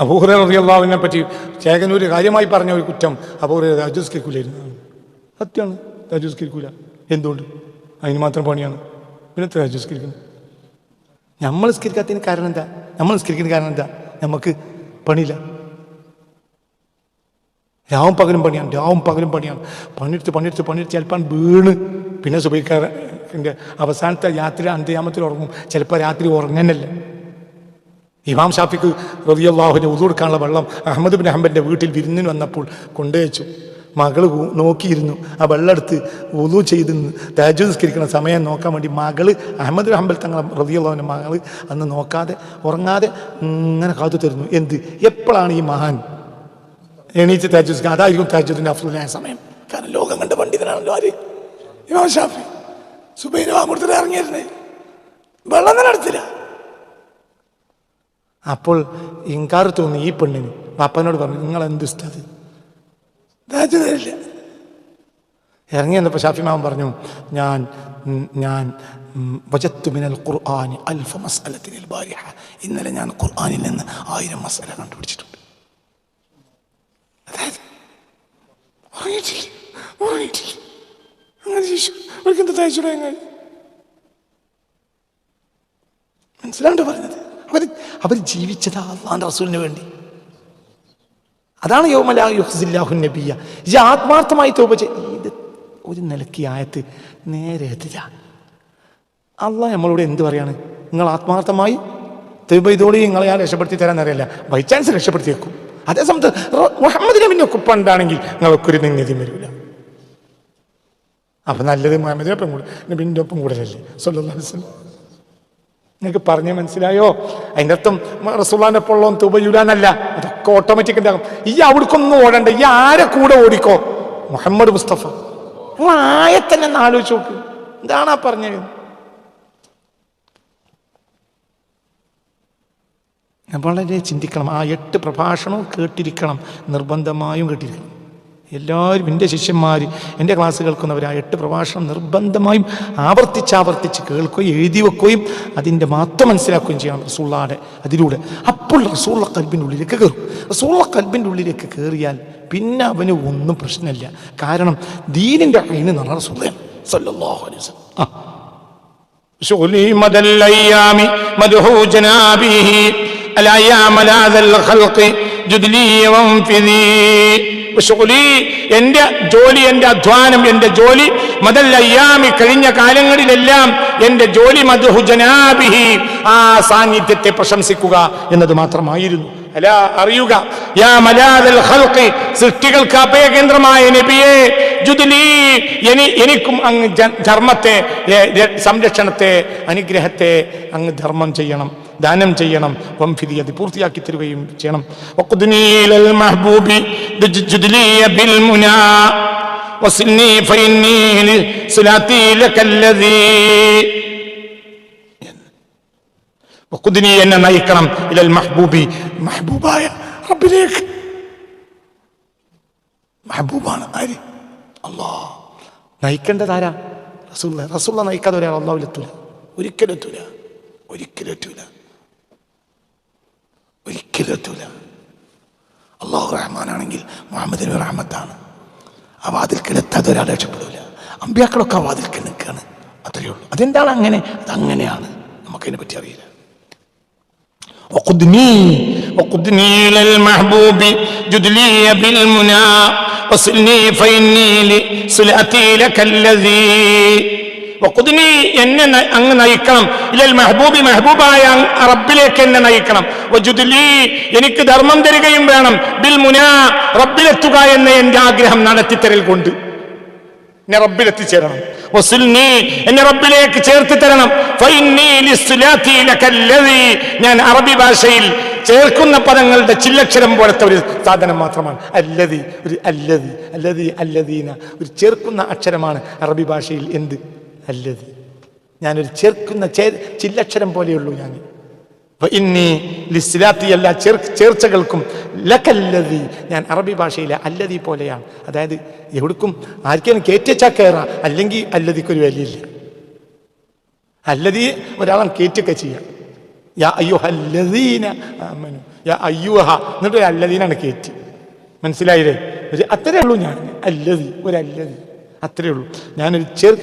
അബൂഹുറ റളിയല്ലാഹുവിനെ പറ്റി ചേകനൂര് കാര്യമായി പറഞ്ഞ ഒരു കുറ്റം അബൂഹുറ രാജസ്കരിക്കൂലായിരുന്നു. സത്യമാണ് രാജസ്കരിക്കൂല. എന്തുകൊണ്ട്? അതിന് മാത്രം പണിയാണ്. പിന്നെ രാജുസ്കരിക്കുന്നത് നമ്മൾ സ്കരിക്കാത്തതിന് കാരണം എന്താ? നമ്മൾ സ്കരിക്കുന്ന കാരണം എന്താ? നമുക്ക് പണിയില്ല. രാവും പകലും പണിയാണ്. രാവും പകലും പണിയാണ്. പണിയെടുത്ത് പണിയെടുത്ത് പണിയെടുത്ത് ചിലപ്പോൾ വീണ് പിന്നെ സുബൈക്കാരന്റെ അവസാനത്തെ രാത്രി അന്ത്യയാമത്തിൽ ഉറങ്ങും. ചിലപ്പോൾ രാത്രി ഉറങ്ങനല്ല ഇമാം ഷാഫിക്ക് റതിയല്ലാഹുവിനെ ഉതുകൊടുക്കാനുള്ള വെള്ളം അഹമ്മദ് ബിൻ അഹമ്മദിന്റെ വീട്ടിൽ വിരുന്നിന് വന്നപ്പോൾ കൊണ്ടുവച്ചു. മകൾ നോക്കിയിരുന്നു. ആ വെള്ളം എടുത്ത് ഉതു ചെയ്ത് തേജു നിസ്കരിക്കുന്ന സമയം നോക്കാൻ വേണ്ടി മകൾ അഹമ്മദ് ഹംബൽ തങ്ങളെ റതിയല്ലാഹുവിന്റെ മകൾ അന്ന് നോക്കാതെ ഉറങ്ങാതെ ഇങ്ങനെ കാത്തു തരുന്നു. എന്ത്? എപ്പോഴാണ് ഈ മഹാൻ എണീച്ച് താജുദ്ദീൻ അതായിരിക്കും താജുദ്ദീന്റെ അഫ്ലുലായ സമയം. കാരണം ലോകം കണ്ട പണ്ഡിതനാണല്ലോ ആര്? ഇമാം ഷാഫി. സുബൈന വാങ്ങുകൊടുത്തിട്ട് ഇറങ്ങിയിരുന്നേ. വെള്ളം തന്നെ എടുത്തില്ല. അപ്പോൾ ഇൻകാർ തോന്നി ഈ പെണ്ണിന്. പാപ്പനോട് പറഞ്ഞു നിങ്ങൾ എന്ത് ഉസ്താദ് ഇറങ്ങി വന്നപ്പോൾ ഷാഫി മാമൻ പറഞ്ഞു ഞാൻ ഞാൻ വജത്തുമിനൽ വജത്തു മിനൽ ഖുർആനി അൽഫ മസ്അലത്തിനിൽ ബാരിഹ. ഇന്നലെ ഞാൻ ഖുർആനിൽ നിന്ന് ആയിരം മസല കണ്ടുപിടിച്ചിട്ടുണ്ട്. മനസ്സിലാണ്ട് പറഞ്ഞത്? അവർ അവർ ജീവിച്ചത് അള്ളാഹാൻ റസൂലിന് വേണ്ടി. അതാണ് യോമലാ യുഹ്സില്ലാഹു നബിയ ഈ ആത്മാർത്ഥമായി തോപ ഇത് ഒരു നിലയ്ക്ക് ആയത്ത് നേരെ എത്തില്ല അള്ളാഹ് നമ്മളോട് എന്ത് പറയാണ്? നിങ്ങൾ ആത്മാർത്ഥമായി തെബ ഇതോടെ നിങ്ങളെ ഞാൻ രക്ഷപ്പെടുത്തി തരാൻ അറിയില്ല. ബൈ ചാൻസ് രക്ഷപ്പെടുത്തി വെക്കും അതേ സമയത്ത് മുഹമ്മദ് നബിന്റെ കുപ്പുണ്ടാണെങ്കിൽ നിങ്ങൾക്കൊരു നിങ്ങതി വരില്ല അപ്പം നല്ലത് മുഹമ്മദിനെ ഒപ്പം കൂടെ നബിന്റെ ഒപ്പം അലൈഹി വസല്ലം. നിങ്ങൾക്ക് പറഞ്ഞ് മനസ്സിലായോ? അതിന്റെ അർത്ഥം റസൂള്ളാന്റെ പൊള്ളോ ഉള്ളവൻ തുബയുലാന്നല്ല അതൊക്കെ ഓട്ടോമാറ്റിക് ഉണ്ടാകും ഈ അവിടേക്കൊന്നും ഓടണ്ട. ഈ ആരെ കൂടെ ഓടിക്കോ? മുഹമ്മദ് മുസ്തഫ. ആയെ ഒന്ന് ആലോചിച്ച് നോക്ക്. എന്താണ് ആ പറഞ്ഞത്? വളരെ ചിന്തിക്കണം. ആ എട്ട് പ്രഭാഷണവും കേട്ടിരിക്കണം. നിർബന്ധമായും കേട്ടിരിക്കണം. എല്ലാവരും എൻ്റെ ശിഷ്യന്മാർ എൻ്റെ ക്ലാസ് കേൾക്കുന്നവർ ആ എട്ട് പ്രഭാഷണം നിർബന്ധമായും ആവർത്തിച്ചാവർത്തിച്ച് കേൾക്കുകയും എഴുതി വെക്കുകയും അതിൻ്റെ മാത്രം മനസ്സിലാക്കുകയും ചെയ്യണം റസൂള്ളാടെ അതിലൂടെ അപ്പോൾ റസൂള്ള കൽബിൻ്റെ ഉള്ളിലേക്ക് കയറും റസൂള്ള കൽബിൻ്റെ ഉള്ളിലേക്ക് കയറിയാൽ പിന്നെ അവന് ഒന്നും പ്രശ്നമില്ല കാരണം ദീനിൻ്റെ അയിന് നിറ റസൂള്ളയാണ് സല്ലല്ലാഹു അലൈഹി വസല്ലം ആ شغلي مدى الأيام مدح جنابه الأيام لاذ الخلق جدلي وانفذي എന്റെ ജോലി എന്റെ അധ്വാനം എന്റെ ജോലി മതല്ലയ്യാമി കഴിഞ്ഞ കാലങ്ങളിലെല്ലാം എന്റെ ജോലി മധുഹു ജനാബിഹി ആ സാന്നിധ്യത്തെ പ്രശംസിക്കുക എന്നത് മാത്രമായിരുന്നു. അല്ല അറിയുക. സൃഷ്ടികൾക്ക് അഭയകേന്ദ്രമായ നബിയെ ജുദ്ലി എനി എനിക്കും അങ്ങ് ധർമ്മത്തെ സംരക്ഷണത്തെ അനുഗ്രഹത്തെ അങ്ങ് ധർമ്മം ചെയ്യണം ദാനം ചെയ്യണം വംഫിതി അത് പൂർത്തിയാക്കി തരുകയും ചെയ്യണം. ഇലൽ മഹ്ബൂബി ബിജ് ജുദ്ലി വഖുദ്നി എന്നെ നയിക്കണം ഇലൽ മഹ്ബൂബി. മഹ്ബൂബായ റബ്ബിലേക്ക്. മഹബൂബാണ് ആര്? അല്ലാ നയിക്കേണ്ടത് ആരാ? റസൂള്ള റസൂള്ള നയിക്കാതെ ഒരാൾ അള്ളാഹുൽ എത്തൂല. ഒരിക്കലും എത്തൂല. ഒരിക്കലും എത്തൂല. ഒരിക്കലും എത്തൂല. അള്ളാഹു റഹ്മാനാണെങ്കിൽ മുഹമ്മദിന് റഹ്മത്താണ്. ആ വാതിൽക്കൽ എത്താതെ ഒരാൾ രക്ഷപ്പെടൂല. അമ്പ്യാക്കളൊക്കെ ആ വാതിൽക്കൽ നിൽക്കുകയാണ് അത്രയേ ഉള്ളൂ. അതെന്താണ് അങ്ങനെ അതങ്ങനെയാണ്. നമുക്കതിനെ പറ്റി അറിയില്ല. وقدني وقدني إلى المحبوب جدلي بالمنى وصلني فإني لصلاتي لك الذي وقدني എന്നെ ന- അങ്ങ് നയിക്കണം ഇല്ലൽ മെഹബൂബി മെഹബൂബായ അങ് റബ്ബിലേക്ക് എന്നെ നയിക്കണം വജുദ്ലി എനിക്ക് ധർമ്മം തരികയും വേണം ബിൽ മുന റബ്ബിലെത്തുക എന്ന എൻ്റെ ആഗ്രഹം നടത്തിത്തരൽ കൊണ്ട് എന്നെ റബ്ബിൽ എത്തിച്ചേരണം എന്നെ റബ്ബിലേക്ക് ചേർത്ത് തരണം. ഞാൻ അറബി ഭാഷയിൽ ചേർക്കുന്ന പദങ്ങളുടെ ചില്ലക്ഷരം പോലത്തെ ഒരു സാധനം മാത്രമാണ്. അല്ലതി ഒരു അല്ലതി അല്ലതി അല്ലതീന ഒരു ചേർക്കുന്ന അക്ഷരമാണ് അറബി ഭാഷയിൽ എന്ത്? അല്ലതി ഞാനൊരു ചേർക്കുന്ന ചേ- ചില്ലക്ഷരം പോലെയുള്ളൂ ഞാൻ എല്ലാ ചേർ ചേർച്ചകൾക്കും ലക്കല്ലതി ഞാൻ അറബി ഭാഷയിലെ അല്ലതി പോലെയാണ്. അതായത് എവിടേക്കും ആർക്കെങ്കിലും കയറ്റിച്ചാൽ കയറാം അല്ലെങ്കിൽ അല്ലതിക്കൊരു വിലയില്ല. അല്ലതി ഒരാളെ കയറ്റൊക്കെ ചെയ്യാം. യാ അയ്യുഹല്ലദീന ആമനു. യാ അയ്യുഹ എന്നിട്ട് ഒരു അല്ലദീനാണ് കയറ്റി മനസ്സിലായില്ലേ? ഒരു അത്രേ ഉള്ളൂ ഞാൻ. അല്ലതി ഒരു അല്ലതി അത്രേ ഉള്ളൂ. ഞാനൊരു ചേർ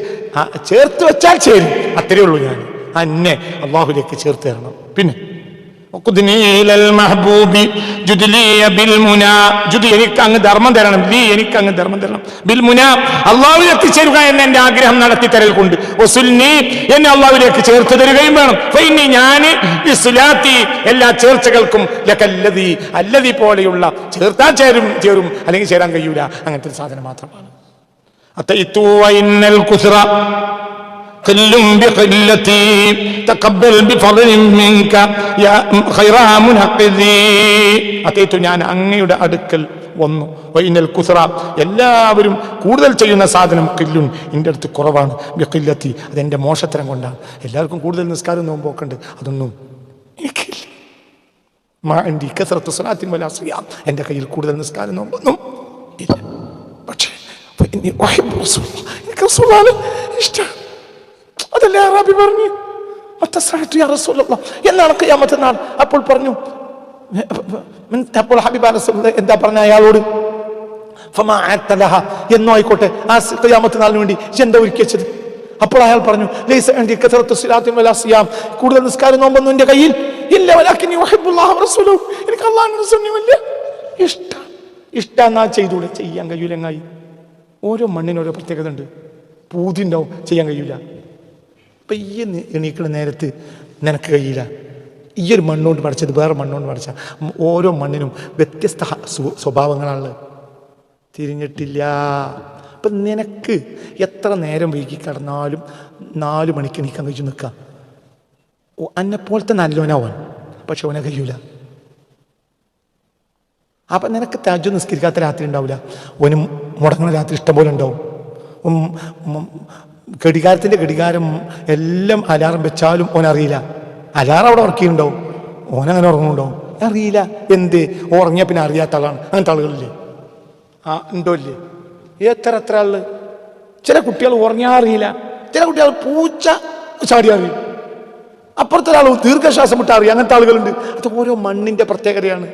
ചേർത്ത് വെച്ചാൽ ചേരും. അത്രേ ഉള്ളൂ ഞാൻ. അന്നെ അള്ളാഹുലേക്ക് ചേർത്ത് തരണം. പിന്നെ എനിക്കങ്ങ് ധർമ്മം തരണം. നീ എനിക്കങ്ങ് ധർമ്മം തരണം. ബിൽ ബിൽമുന അള്ളാഹുവിൽ എത്തിച്ചേരുക എന്ന എന്റെ ആഗ്രഹം നടത്തി തരൽ കൊണ്ട് ഒസുൽനി എന്നെ അള്ളാഹുലേക്ക് ചേർത്ത് തരികയും വേണം. ഇനി ഞാൻ എല്ലാ ചേർച്ചകൾക്കും ലക്കല്ലതി അല്ലതി പോലെയുള്ള ചേർത്താ ചേരും ചേരും അല്ലെങ്കിൽ ചേരാൻ കഴിയൂല. അങ്ങനത്തെ ഒരു സാധനം മാത്രമാണ്. അത്ത ഇത്തൂവ ഇന്നൽ قل بقلتي تقبل بفضل منك يا خير منقذي അത്തേത്തു ഞാൻ അങ്ങയുടെ അടുക്കൽ വന്നു വൈനൽ കുസറ എല്ലാവരും കൂടുതൽ ചെയ്യുന്ന സാധനം കില്ലുൻ എൻ്റെ അടുത്ത് കുറവാണ് ബിക്കില്ലത്തി അതെൻ്റെ മോശത്തരം കൊണ്ടാണ് എല്ലാവർക്കും കൂടുതൽ നിസ്കാരം നോമ്പൊക്കെ ഉണ്ട് അതൊന്നും എനിക്കില്ല മാ എൻ്റെ കസറത്ത് സ്വലാത്തിൻ വല സിയാം എൻ്റെ കയ്യിൽ കൂടുതൽ നിസ്കാരം നോമ്പൊന്നും ഇല്ല പക്ഷേ ഫഇന്നി ഉഹിബ്ബു റസൂലല്ലാഹ്. എനിക്ക് റസൂലാണ് ഇഷ്ടം അതല്ലേ അറാബി പറഞ്ഞു. എന്നാണ് അപ്പോൾ പറഞ്ഞു അപ്പോൾ ഹബീബ എന്താ പറഞ്ഞ അയാളോട്. എന്നോ ആയിക്കോട്ടെ ആ സ് ഖിയാമത്ത് നാളിന് വേണ്ടി എന്താ ഒരുക്കി വെച്ചത്? അപ്പോൾ അയാൾ പറഞ്ഞു. കൂടുതൽ നിസ്കാരം നോമ്പൊന്നും എന്റെ കയ്യിൽ ഇല്ല. എനിക്ക് ഇഷ്ടം ഇഷ്ടം ചെയ്തൂടെ. ചെയ്യാൻ കഴിയൂലെങ്ങായി ഓരോ മണ്ണിന് ഓരോ പ്രത്യേകത ഉണ്ട്. പൂതി ഉണ്ടാവും. ചെയ്യാൻ കഴിയൂല. അപ്പം ഈ എണീക്കുന്ന നേരത്ത് നിനക്ക് കഴിയില്ല. ഈ ഒരു മണ്ണുകൊണ്ട് പഠിച്ചത് വേറെ മണ്ണുകൊണ്ട് പഠിച്ച ഓരോ മണ്ണിനും വ്യത്യസ്ത സ്വഭാവങ്ങളാണ് തിരിഞ്ഞിട്ടില്ല. അപ്പം നിനക്ക് എത്ര നേരം വൈകി കിടന്നാലും നാല് മണിക്ക് എണീക്കാൻ കഴിച്ചു നിൽക്കാം അന്നെപ്പോലത്തെ നല്ലോനാവൻ പക്ഷെ അവനെ കഴിയൂല. അപ്പം നിനക്ക് തജ്ജു നിസ്കരിക്കാത്ത രാത്രി ഉണ്ടാവില്ല ഓന് മുടങ്ങുന്ന രാത്രി ഇഷ്ടംപോലെ ഉണ്ടാവും. ഘടികാരത്തിന്റെ ഘടികാരം എല്ലാം അലാറം വെച്ചാലും ഓനറിയില്ല. അലാറം അവിടെ ഉറക്കിയിട്ടുണ്ടാവും ഓനങ്ങനെ ഉറങ്ങുന്നുണ്ടോ? അറിയില്ല. എന്ത്? ഉറങ്ങിയ പിന്നെ അറിയാത്ത ആളാണ്. അങ്ങനത്തെ ആളുകളില്ലേ? ആ ഉണ്ടോ ഇല്ലേ? എത്ര എത്ര ആൾ? ചില കുട്ടികൾ ഉറങ്ങിയാൽ അറിയില്ല. ചില കുട്ടികൾ പൂച്ച ചാടി അറിയും. അപ്പുറത്തെ ഒരാൾ ദീർഘശ്വാസം വിട്ട് അറിയാം. അങ്ങനത്തെ ആളുകളുണ്ട്. അത് ഓരോ മണ്ണിന്റെ പ്രത്യേകതയാണ്.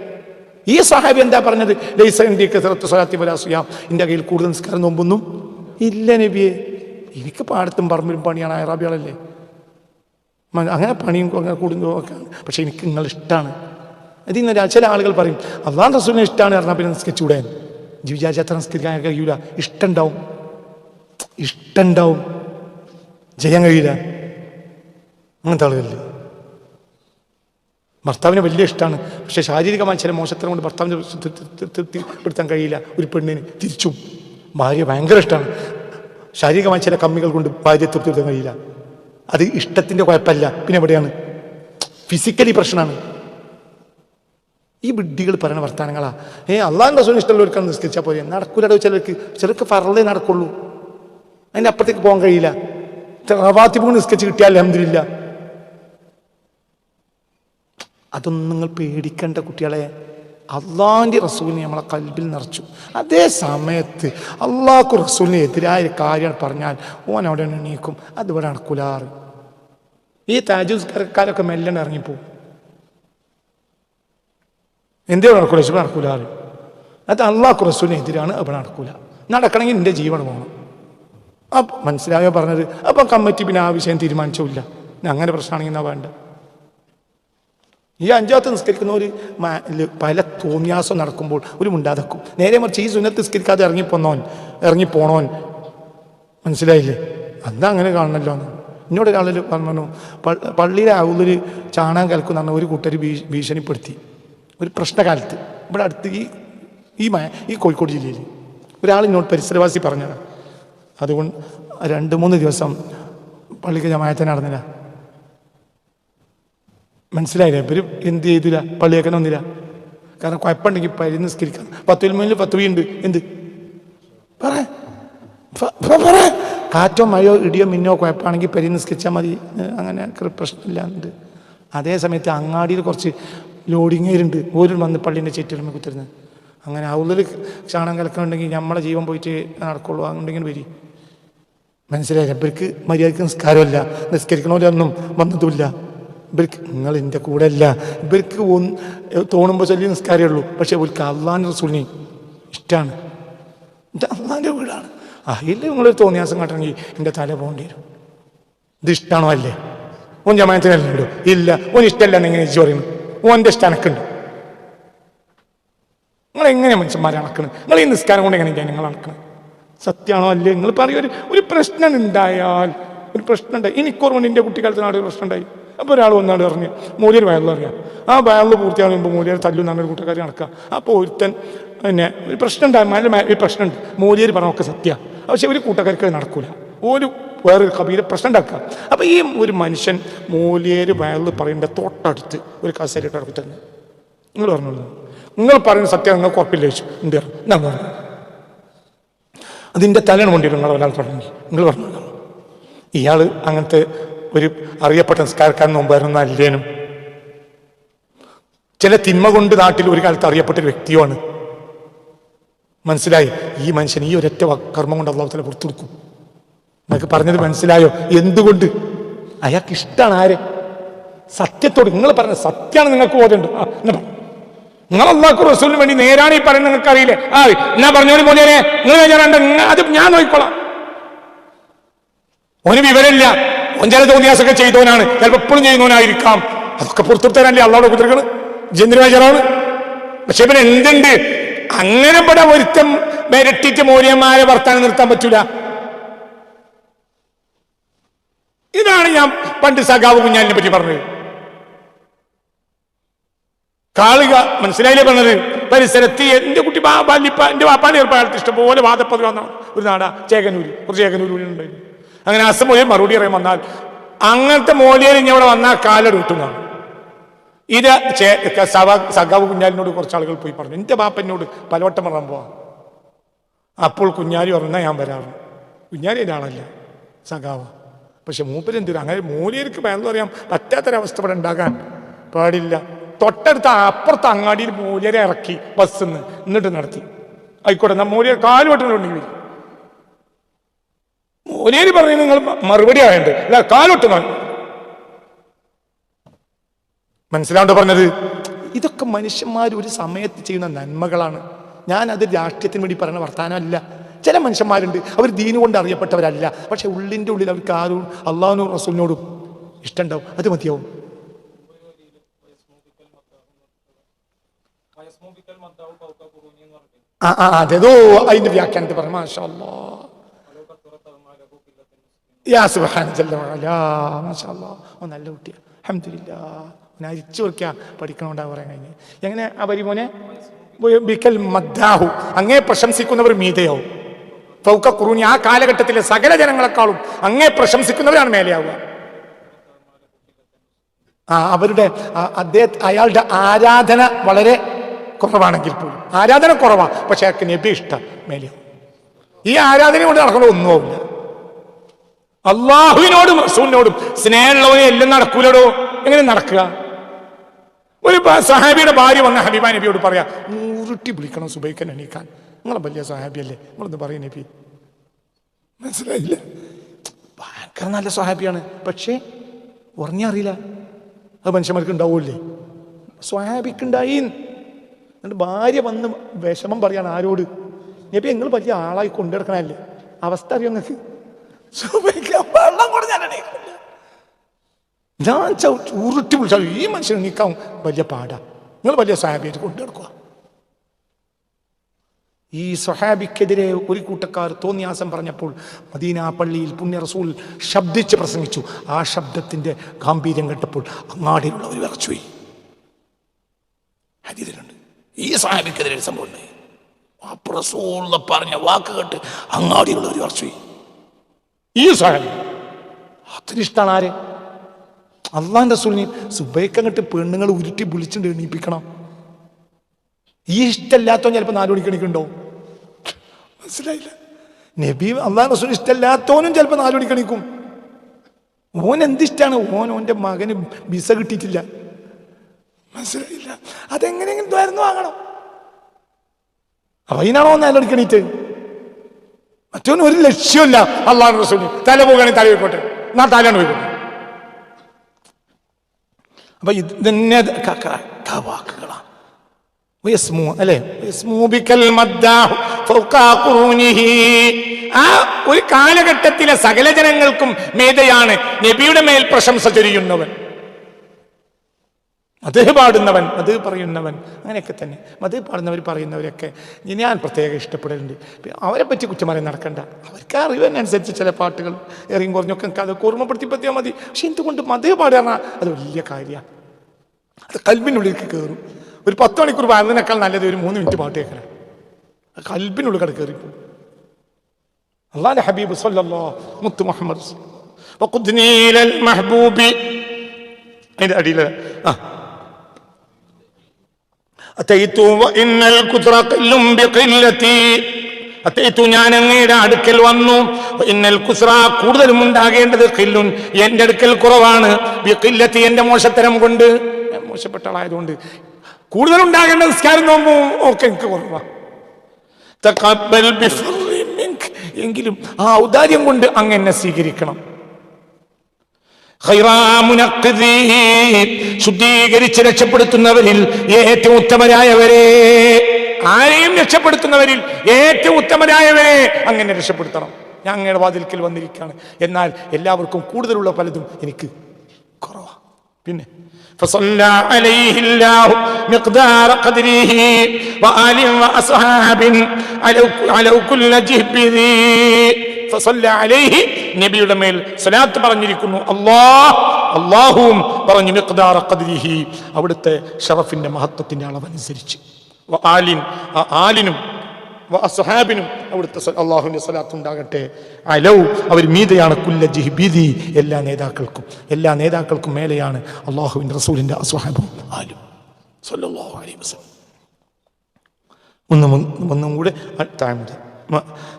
ഈ സഹാബി എന്താ പറഞ്ഞത്? ലൈസ ഇന്ത്യയ്ക്ക് കസറത്ത് സ്വലാത്തി വലാസുയാം എന്റെ കയ്യിൽ കൂടുതൽ നിസ്കാരം നോമ്പൊന്നും ഇല്ല നബിയെ. എനിക്ക് പാടത്തും പറമ്പിലും പണിയാണ് അയറാബികളല്ലേ മ- അങ്ങനെ പണിയും അങ്ങനെ കൂടുന്നതും ഒക്കെ പക്ഷേ എനിക്ക് നിങ്ങൾ ഇഷ്ടമാണ് രാ- ചില ആളുകൾ പറയും അള്ളാൻ റസൂലിനെ ഇഷ്ടമാണ് പറഞ്ഞാൽ പിന്നെ നിസ്കരിച്ചൂടെ ജീവിച്ചാച്ച നിസ്കരിക്കാൻ കഴിയൂല ഇഷ്ടമുണ്ടാവും ഇഷ്ടമുണ്ടാവും ചെയ്യാൻ കഴിയില്ല അങ്ങനത്തെ ആളുകളില്ലേ ഭർത്താവിന് വലിയ ഇഷ്ടമാണ് പക്ഷേ ശാരീരികമായ ചില മോശത്തരം കൊണ്ട് ഭർത്താവിന് തൃപ്തിപ്പെടുത്താൻ കഴിയില്ല ഒരു പെണ്ണിന് തിരിച്ചും ഭാര്യ ഭയങ്കര ഇഷ്ടമാണ് ശാരീരികമായ ചില കമ്മികൾ കൊണ്ട് ഭാര്യയെ തൃപ്തിപ്പെടുത്താൻ കഴിയില്ല. അത് ഇഷ്ടത്തിന്റെ കുഴപ്പമല്ല. പിന്നെ എവിടെയാണ്? ഫിസിക്കലി പ്രശ്നമാണ്. ഈ ബിഡ്ഡികൾ പറയുന്ന വർത്തമാനങ്ങളാ. ഏ അള്ളാഹിന്റെ റസൂലിന് ഇഷ്ടമുള്ളവർക്കാണ് നിസ്കരിച്ചാൽ പോലെ നടക്കൂലോ ചിലർക്ക്. ചിലർക്ക് ഫറലേ നടക്കുള്ളൂ. അതിന്റെ അപ്പുറത്തേക്ക് പോകാൻ കഴിയില്ല. റവാത്തിപ്പൂ നിസ്കരിച്ച് കിട്ടിയാൽ അലഹമില്ല അതൊന്നും നിങ്ങൾ പേടിക്കേണ്ട കുട്ടികളെ. അള്ളാഹിന്റെ റസൂലിനെ നമ്മളെ കൽബിൽ നിറച്ചു. അതേ സമയത്ത് അള്ളാഹ്ക്കു റസൂലിന് എതിരായ കാര്യങ്ങൾ പറഞ്ഞാൽ ഓൻ അവിടെ എണീക്കും. അതിവിടെ നടക്കൂലാറ്. ഈ താജുസ്കാരക്കാരൊക്കെ മെല്ലെ ഇറങ്ങിപ്പോവും. എന്തേ നടക്കൂല? ഇവിടെ നടക്കൂലാറ്. അത് അള്ളാഹ്ക്കു റസൂലിന് എതിരാണ് അവിടെ നടക്കൂല. നടക്കണമെങ്കിൽ എന്റെ ജീവൻ പോകണം അപ്പം മനസ്സിലായോ പറഞ്ഞത്? അപ്പം കമ്മിറ്റി പിന്നെ ആ വിഷയം തീരുമാനിച്ചില്ല. അങ്ങനെ പ്രശ്നമാണെങ്കിൽ എന്നാ വേണ്ട ഈ അഞ്ചാത്ത് നിസ്കരിക്കുന്നവർ പല തോന്നിയാസം നടക്കുമ്പോൾ ഒരു മുണ്ടാതക്കും. നേരെ മറിച്ച് ഈ സുന്നത്ത് നിസ്കരിക്കാതെ ഇറങ്ങിപ്പോന്നോൻ ഇറങ്ങിപ്പോണോൻ മനസ്സിലായില്ലേ? അതാ അങ്ങനെ കാണണല്ലോ എന്ന് എന്നോട് ഒരാളിൽ പറഞ്ഞു പള്ളിയിലെ പള്ളിയിലെ ഒരു ചാണകം കലക്കുന്ന പറഞ്ഞ ഒരു കൂട്ടർ ഭീഷണിപ്പെടുത്തി. ഒരു പ്രശ്നകാലത്ത്. ഇവിടെ അടുത്ത് ഈ ഈ മ ഈ കോഴിക്കോട് ജില്ലയിൽ ഒരാൾ ഇന്നോട് പരിസരവാസി പറഞ്ഞതാണ് അതുകൊണ്ട് രണ്ട് മൂന്ന് ദിവസം പള്ളിക്ക് ജമായത്തിന് നടന്നില്ല. മനസ്സിലായില്ലേ? ഇവർ എന്ത് ചെയ്തില്ല? പള്ളിയേക്കാൻ വന്നില്ല കാരണം കുഴപ്പമുണ്ടെങ്കിൽ പരി നിസ്കരിക്കാം. പത്ത് മുന്നിൽ പത്ത് വീണ്ട് എന്ത്? പറ. കാറ്റോ മഴയോ ഇടിയോ മിന്നോ കുഴപ്പമാണെങ്കിൽ പരി നിസ്കരിച്ചാൽ മതി. അങ്ങനെ പ്രശ്നമില്ലാണ്ട്. അതേ സമയത്ത് അങ്ങാടിയിൽ കുറച്ച് ലോഡിങ്ങേരുണ്ട് ഓരോ വന്ന് പള്ളീന്റെ ചുറ്റിലും കുത്തിരുന്ന്. അങ്ങനെ അവളിൽ ചാണം കലക്കുന്നുണ്ടെങ്കിൽ നമ്മളെ ജീവൻ പോയിട്ട് നടക്കുള്ളൂ. അതുകൊണ്ടെങ്കിൽ വരി. മനസ്സിലായില്ല? ഇവർക്ക് മര്യാദയ്ക്ക് നിസ്കാരമല്ല. നിസ്കരിക്കണമല്ലോ ഒന്നും വന്നതുമില്ല. ഇവർക്ക് നിങ്ങൾ എന്റെ കൂടെ അല്ല ഇവർക്ക് ഒന്ന് തോന്നുമ്പോൾ ചൊല്ലി നിസ്കാരമേ ഉള്ളൂ. പക്ഷെ ഇവർക്ക് അള്ളാൻ റസൂലിനെ ഇഷ്ടമാണ് ഇത് അള്ളാന്റെ വീടാണ്. അതിൽ നിങ്ങൾ തോന്നിയാസം കാട്ടണമെങ്കിൽ എന്റെ തല പോകേണ്ടി വരും. ഇത് ഇഷ്ടമാണോ അല്ലേ? ഓൻ ജമാനത്തിനല്ലോ ഇല്ല ഓൻ ഇഷ്ടമല്ല എന്ന് എങ്ങനെ ഇജ്ജ് പറയുന്നു ഓന്റെ ഇഷ്ടം അനക്കുണ്ട് നിങ്ങൾ എങ്ങനെ മനുഷ്യന്മാരെ അളക്കണം നിങ്ങൾ ഈ നിസ്കാരം കൊണ്ട് എങ്ങനെ നിങ്ങൾ അളക്കണം സത്യമാണോ അല്ലേ? നിങ്ങൾ പറയൊരു ഒരു പ്രശ്നം ഉണ്ടായാൽ ഒരു പ്രശ്നം ഉണ്ടായി. എനിക്കോർമ്മ എന്റെ കുട്ടിക്കാലത്ത് നാട് ഒരു പ്രശ്നം ഉണ്ടായി. അപ്പോൾ ഒരാൾ വന്നാണ് പറഞ്ഞു മൂല്യർ വയലിൽ അറിയാം ആ വയലിൽ പൂർത്തിയാകുമ്പോൾ മൂല്യർ തല്ലുന്നാണ് ഒരു കൂട്ടക്കാരി നടക്കുക. അപ്പോൾ ഒരുത്തൻ പിന്നെ ഒരു പ്രശ്നം നല്ല ഒരു പ്രശ്നമുണ്ട്. മൂല്യർ പറഞ്ഞൊക്കെ സത്യ. പക്ഷെ ഒരു കൂട്ടക്കാർക്ക് അത് നടക്കൂല. ഒരു വേറൊരു കബീല പ്രശ്നം ഉണ്ടാക്കുക അപ്പോൾ ഈ ഒരു മനുഷ്യൻ മൂലിയർ വയലിൽ പറയേണ്ട തൊട്ടടുത്ത് ഒരു കസേരയിട്ട് ഇറക്കി തന്നെ. നിങ്ങൾ പറഞ്ഞോളൂ. നിങ്ങൾ പറയുന്ന സത്യം നിങ്ങൾക്ക് ഉറപ്പില്ല ചോദിച്ചു. എന്ത് എന്നാ പറഞ്ഞു അതിന്റെ തലയാണ് കൊണ്ടിരും നിങ്ങൾ ഒരാൾ തുടങ്ങി. നിങ്ങൾ പറഞ്ഞു ഇയാൾ അങ്ങനത്തെ ഒരു അറിയപ്പെട്ട നിസ്കാരക്കാരൻ മുമ്പായിരുന്നു അല്ലേനും. ചില തിന്മ കൊണ്ട് നാട്ടിൽ ഒരു കാലത്ത് അറിയപ്പെട്ട ഒരു വ്യക്തിയുമാണ്. മനസ്സിലായി? ഈ മനുഷ്യൻ ഈ ഒരൊറ്റ കർമ്മം കൊണ്ട് അള്ളാഹുത്തല പുറത്തു കൊടുക്കും. നിങ്ങൾക്ക് പറഞ്ഞത് മനസ്സിലായോ? എന്തുകൊണ്ട്? അയാൾക്ക് ഇഷ്ടമാണ് ആരെ? സത്യത്തോട് നിങ്ങൾ പറഞ്ഞ സത്യമാണ് നിങ്ങൾക്ക് എന്നാ നിങ്ങൾ അള്ളാഹു റസൂലിന് വേണ്ടി നേരാണ് ഈ പറയുന്നത് നിങ്ങൾക്ക് അറിയില്ലേ ആ എന്നാ പറഞ്ഞോളി മോനെ. നിങ്ങൾ അത് ഞാൻ നോക്കിക്കോളാം. ഓന് വിവരമില്ല. ചില തോന്നിയാസൊക്കെ ചെയ്തവനാണ്. ചിലപ്പോൾ എപ്പോഴും ചെയ്യുന്നവനായിരിക്കാം. അതൊക്കെ പുറത്തുത്തരല്ലേ അള്ളാഹുടെ കുതിരകൾ? ജന്തുരാജാറാണ് പക്ഷെ പിന്നെ എന്തുണ്ട്? അങ്ങനെ ഇവിടെ ഒരുത്തം വരട്ടിട്ട് മോര്യന്മാരെ വർത്താനം നിർത്താൻ പറ്റൂല. ഇതാണ് ഞാൻ പണ്ട് സഖാവ് കുഞ്ഞാലിനെ പറ്റി പറഞ്ഞത്. കാളുക മനസ്സിലായില്ലേ പറഞ്ഞത്? പരിസരത്ത് എന്റെ കുട്ടി ബാല്യപ്പ എന്റെ വാപ്പാന്റെ ചെറുപ്പകാലത്ത് ഇഷ്ടംപോലെ വാദപ്പതി വന്ന ഒരു നാടാ ചേകനൂര്. കുറച്ച് ചേകനൂര് ഉണ്ടായിരുന്നു അങ്ങനെ അസം മോലിയൻ മറുപടി പറയാൻ വന്നാൽ. അങ്ങനത്തെ മോലിയിൽ ഇനി അവിടെ വന്നാൽ കാലട് കിട്ടുന്നതാണ് ഇത് സവ- സഖാവ് കുഞ്ഞാലിനോട് കുറച്ച് ആളുകൾ പോയി പറഞ്ഞു. എന്റെ ബാപ്പനോട് പലവട്ടം പറയാൻ പോവാം. അപ്പോൾ കുഞ്ഞാലി പറഞ്ഞാൽ ഞാൻ വരാറ്? കുഞ്ഞാലി എന്റെ ആളല്ല സഖാവ്. പക്ഷെ മൂപ്പരെന്തിനാ അങ്ങനെ മൂലിയർക്ക് വേണമെന്ന് പറയാൻ പറ്റാത്തൊരവസ്ഥ ഇവിടെ ഉണ്ടാകാൻ പാടില്ല. തൊട്ടടുത്ത അപ്പുറത്ത് അങ്ങാടിയിൽ മൂലിയരെ ഇറക്കി ബസ്സിൽ നിന്ന് എന്നിട്ട് നടത്തി. ആയിക്കോട്ടെ മൂലിയർ കാലുവെട്ടുന്നുണ്ടെങ്കിൽ മൂലിയര് പറഞ്ഞു നിങ്ങൾ മറുപടി ആയണ്ട് അല്ല കാലൊട്ട് മനസ്സിലാണ്ടോ പറഞ്ഞത്? ഇതൊക്കെ മനുഷ്യന്മാർ ഒരു സമയത്ത് ചെയ്യുന്ന നന്മകളാണ്. ഞാൻ അത് രാഷ്ട്രീയത്തിന് വേണ്ടി പറയുന്ന വർത്താനമല്ല. ചില മനുഷ്യന്മാരുണ്ട് അവർ ദീനു കൊണ്ട് അറിയപ്പെട്ടവരല്ല. പക്ഷെ ഉള്ളിന്റെ ഉള്ളിൽ അവർക്ക് ആരും അള്ളാഹുനോ റസൂലിനോടും ഇഷ്ടമുണ്ടാവും അത് മതിയാവും. ആ ആ അതേതോ അതിന്റെ വ്യാഖ്യാനത്തിൽ പറഞ്ഞു മാഷാ അല്ലാ. യാ ഓ നല്ല കുട്ടിയാ. അഹമ്മദില്ല അരിച്ചു വെക്കുക പഠിക്കണോണ്ടാ പറയാൻ കഴിഞ്ഞ് എങ്ങനെ ആ പരിമോനെ ബിക്കൽ മദ്ദാഹു. അങ്ങേ പ്രശംസിക്കുന്നവർ മീതയാവും. ഫൗക ഖുറൂനി ആ കാലഘട്ടത്തിലെ സകല ജനങ്ങളെക്കാളും അങ്ങേ പ്രശംസിക്കുന്നവരാണ് മേലെയാവുക. ആ അവരുടെ ആ, അദ്ദേഹം അയാളുടെ ആരാധന വളരെ കുറവാണെങ്കിൽ പോലും. ആരാധന കുറവാണ് പക്ഷെ അയാൾക്ക് നബി ഇഷ്ടം മേലെയാവും. ഈ ആരാധന കൊണ്ട് നടക്കുന്ന ഒന്നും ആവില്ല. അള്ളാഹുവിനോടും റസൂലിനോടും സ്നേഹമുള്ളവനെ എല്ലാം നടക്കൂലടോ. എങ്ങനെ നടക്കുക? ഒരു സഹാബിയുടെ ഭാര്യ വന്ന ഹബീബ നബിയോട് പറയാ ഉരുട്ടി വിളിക്കണം സുബൈക്കൻ എണീക്കാൻ. നിങ്ങളെ വലിയ സഹാബിയല്ലേ? നിങ്ങളൊന്ന് പറയും നബി? മനസ്സിലായില്ല. ഭയങ്കര നല്ല സഹാബിയാണ്. പക്ഷേ ഉറങ്ങിയറിയില്ല അത് മനുഷ്യന്മാർക്ക് ഉണ്ടാവൂല്ലേ സ്വാഭാവിക്കുണ്ടായി എന്നിട്ട് ഭാര്യ വന്ന് വിഷമം പറയാണ് ആരോട്? നബി നിങ്ങൾ വലിയ ആളായി കൊണ്ടെടുക്കണല്ലേ അവസ്ഥ അറിയോ നിങ്ങൾക്ക് വെള്ളം കൂടെ ഞാൻ. ഞാൻ ഉരുട്ടി വിളിച്ചു. ഈ മനുഷ്യൻ നീക്കാൻ വലിയ പാടാ. നിങ്ങൾ വലിയ സാഹാബിയായിട്ട് കൊണ്ടുനടക്കുക ഈ സ്വഹാബിക്കെതിരെ ഒരു കൂട്ടക്കാർ തോന്നിയാസം പറഞ്ഞപ്പോൾ മദീന പള്ളിയിൽ പുണ്യ റസൂൽ ശബ്ദിച്ച് പ്രസംഗിച്ചു. ആ ശബ്ദത്തിന്റെ ഗാംഭീര്യം കേട്ടപ്പോൾ അങ്ങാടിയിലുള്ളവർ വിറച്ചുപോയി. ഹരിതരുണ്ട് ഈ സ്വഹാബിക്കെതിരെ ഒരു സംഭവം ഉണ്ടായി പറഞ്ഞ വാക്ക് കേട്ട് അങ്ങാടിയിലുള്ളവർ വിറച്ചുപോയി. ഈ സാഹചര്യം അത്ര ഇഷ്ടമാണ് ആര്? അള്ളാൻ റസൂലിനെ സുബൈക്കങ്ങട്ട് പെണ്ണുങ്ങൾ ഉരുട്ടി വിളിച്ചിട്ട് എണീപ്പിക്കണം. ഈ ഇഷ്ടമില്ലാത്തവൻ ചിലപ്പോൾ നാല് മണിക്ക് എണീക്കുണ്ടോ മനസ്സിലായില്ല. നബി അള്ളാഹ് റസൂൽ ഇഷ്ടമില്ലാത്തവനും ചിലപ്പോൾ നാല് മണിക്ക് എണീക്കും. ഓൻ എന്തിഷ്ടാണ് ഓൻ ഓന്റെ മകന് വിസ കിട്ടിയിട്ടില്ല. മനസ്സിലായില്ല. അതെങ്ങനെയെങ്കിലും ദ്വാരന്ന് വാങ്ങണം? അപ്പൊ അതിനാണോ നാലു മണിക്ക് എണീറ്റ്? മറ്റവന് ഒരു ലക്ഷ്യമില്ല അള്ളാഹു റസൂലിന്. തല പോകുകയാണെങ്കിൽ തല പോയിക്കോട്ടെ. എന്നാ തലയാണ് പോയിക്കോട്ടെ. അപ്പൊ ഇത് തന്നെ വാക്കുകളാണ് അല്ലെ. ആ ഒരു കാലഘട്ടത്തിലെ സകല ജനങ്ങൾക്കും മേധയാണ് നബിയുടെ മേൽ പ്രശംസ ചൊരിയുന്നവൻ. മത് പാടുന്നവൻ മത് പറയുന്നവൻ അങ്ങനെയൊക്കെ തന്നെ. മത് പാടുന്നവർ പറയുന്നവരൊക്കെ. ഞാൻ പ്രത്യേകം ഇഷ്ടപ്പെടലുണ്ട്. അവരെ പറ്റി കുറ്റമറിയാൻ നടക്കണ്ട. അവർക്ക് അറിവനുസരിച്ച് ചില പാട്ടുകൾ എറിയും കുറഞ്ഞൊക്കെ അതൊക്കെ ഓർമ്മപ്പെടുത്തി മതി. പക്ഷെ എന്തുകൊണ്ട് മത് പാടുക അത് വലിയ കാര്യമാണ് അത് കൽബിനുള്ളിലേക്ക് കയറും. ഒരു പത്ത് മണിക്കൂർ പാടുന്നതിനേക്കാൾ നല്ലത് ഒരു മൂന്ന് മിനിറ്റ് പാട്ട് കേൾക്കണം. കൽബിനുള്ളിൽ കട കയറിപ്പോകും അള്ളാന്റെ ഹബീബ് സല്ലല്ലോ മുത്ത് മുഹമ്മദ് അടിയിൽ ആ. അത്തയ്ത്തു ഞാൻ അങ്ങയുടെ അടുക്കൽ വന്നു. ഇന്നൽ കുസ്ര കൂടുതലും ഉണ്ടാകേണ്ടത് ഖില്ലുൻ. എന്റെ അടുക്കൽ കുറവാണ്. ബിഖില്ലത്തി എന്റെ മോശത്തരം കൊണ്ട്. മോശപ്പെട്ട ആളായതുകൊണ്ട് കൂടുതൽ ഉണ്ടാകേണ്ട നിസ്കാരം നോമ്പും ഒക്കെ എനിക്ക് കുറവാണ്. എങ്കിലും ആ ഔദാര്യം കൊണ്ട് അങ്ങ് എന്നെ സ്വീകരിക്കണം. ശുദ്ധീകരിച്ച് രക്ഷപ്പെടുത്തുന്നവരിൽ ഏറ്റവും ഉത്തമരായവരെ ആരെയും രക്ഷപ്പെടുത്തുന്നവരിൽ ഏറ്റവും ഉത്തമരായവരെ അങ്ങനെ രക്ഷപ്പെടുത്തണം ഞാൻ അങ്ങയുടെ വാതിൽക്കൽ വന്നിരിക്കുകയാണ് എന്നാൽ എല്ലാവർക്കും കൂടുതലുള്ള പലതും എനിക്ക് കുറവാ പിന്നെ فصلى عليه الله مقدار قدره وآل وأصحاب على على كل جهب ذي فصلى عليه നബിയുടെ മേൽ സലാത്ത് പറഞ്ഞിരിക്കുന്നു. അള്ളാ അള്ളാഹുവും പറഞ്ഞു മിഖ്ദാറ ഖദ്രിഹി. അവിടുത്തെ ഷറഫിന്റെ മഹത്വത്തിന്റെ അളവനുസരിച്ച്. ആലിൻ ആലിനും അസ്ഹാബിനും അവിടുത്തെ അള്ളാഹുവിന്റെ സ്വലാത്ത് ഉണ്ടാകട്ടെ അലൗ അവർ മീതയാണ് കുല്ല ജിഹിബിദി. എല്ലാ നേതാക്കൾക്കും എല്ലാ നേതാക്കൾക്കും മേലെയാണ് അള്ളാഹുവിന്റെ റസൂലിന്റെ അസ്ഹാബും ആലും. ഒന്നും ഒന്നും കൂടെ താഴ്ന്നത്.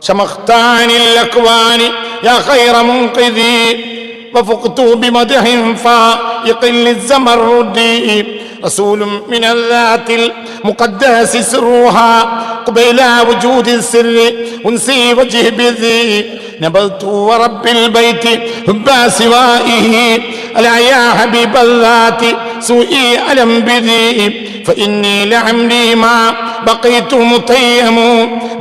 شمختان الأكوان يا خير منقذي وفقت بمدح فائق للزمرد رسول من الذات المقدس سرها قبيل وجود السر انسي وجه بذي. نبذت ورب البيت حبا سوائه ألا يا حبيب الذات سوئي ألم بذي فإني لعمري ما بقيت متيم